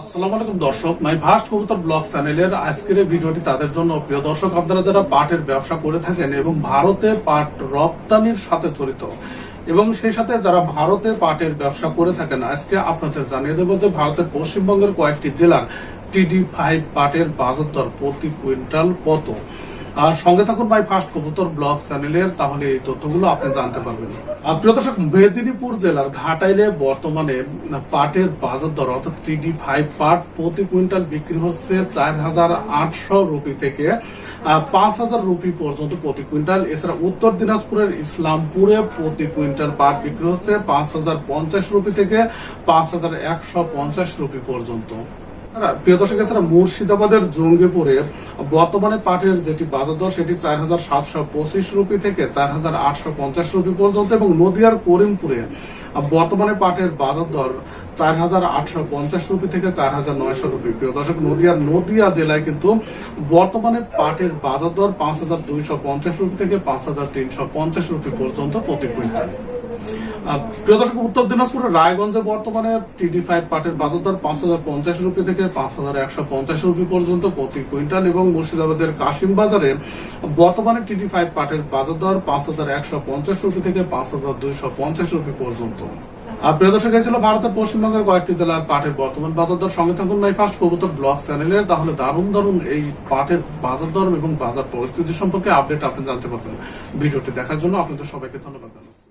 আসসালামু মাই চ্যানেলের আজকের ভিডিওটি তাদের জন্য প্রিয় দর্শক, আপনারা যারা পাটের ব্যবসা করে থাকেন এবং পাট রপ্তানির সাথে জড়িত, এবং সেই সাথে যারা ভারতে পাটের ব্যবসা করে থাকেন, আজকে জানিয়ে যে ভারতের পশ্চিমবঙ্গের কয়েকটি জেলার টিডি ফাইভ পাটের বাজার দর প্রতি কুইন্টাল কত? আর সঙ্গে থাকুন ভাই ফার্স্ট কবুতর ব্লগ চ্যানেলের তাহলে এই তথ্যগুলো আপনি জানতে পারবেন। প্রিয় দর্শক, মেদিনীপুর জেলার ঘাটাইলে বর্তমানে পাটের বাজার দর, অর্থাৎ টিডি ফাইভ পাট প্রতি কুইন্টাল বিক্রি হচ্ছে চার হাজার আটশো রুপি থেকে পাঁচ হাজার রুপি পর্যন্ত প্রতি কুইন্টাল। এছাড়া উত্তর দিনাজপুরের ইসলামপুরে প্রতি কুইন্টাল পাট বিক্রি হচ্ছে পাঁচ হাজার পঞ্চাশ রুপি থেকে পাঁচ হাজার একশো পঞ্চাশ রুপি পর্যন্ত। মুর্শিদাবাদের বর্তমানে পাটের যেটি বাজার দর, সেটি চার হাজার সাতশো পঁচিশ রুপি থেকে চার হাজার আটশো পঞ্চাশ রুপি পর্যন্ত এবং নদিয়ার করিমপুরে বর্তমানে পাটের বাজার দর চার হাজার আটশো পঞ্চাশ রুপি থেকে চার হাজার নয়শো রুপি। প্রিয় দর্শক, নদিয়ার নদিয়া জেলায় কিন্তু বর্তমানে পাটের বাজার দর পাঁচ হাজার দুইশো পঞ্চাশ রুপি থেকে পাঁচ হাজার তিনশো পঞ্চাশ রুপি পর্যন্ত প্রতি কুইন্টাল প্রিয় দর্শক, উত্তর দিনাজপুরের রায়গঞ্জে বর্তমানে টিডি ফাইভ পাটের বাজার দর পাঁচ হাজার পঞ্চাশ রুপি থেকে পাঁচ হাজার একশো পঞ্চাশ রুপি পর্যন্ত প্রতি কুইন্টাল এবং মুর্শিদাবাদের কাশিম বাজারে বর্তমানে টিডি ফাইভ পাটের বাজার দর পাঁচ হাজার একশো পঞ্চাশ রুপি থেকে পাঁচ হাজার দুইশো পঞ্চাশ রুপি পর্যন্ত। প্রিয় দর্শক ছিল ভারতের পশ্চিমবঙ্গের কয়েকটি জেলার পাটের বর্তমান বাজার দর। সঙ্গে থাকুন মাই ফার্স্ট কবুতর ব্লগ চ্যানেলের। তাহলে দারুণ দারুণ এই পাটের বাজার দর এবং বাজার পরিস্থিতি সম্পর্কে আপডেট আপনি জানতে পারবেন। ভিডিওটি দেখার জন্য আপনাদের সবাইকে ধন্যবাদ জানাচ্ছি।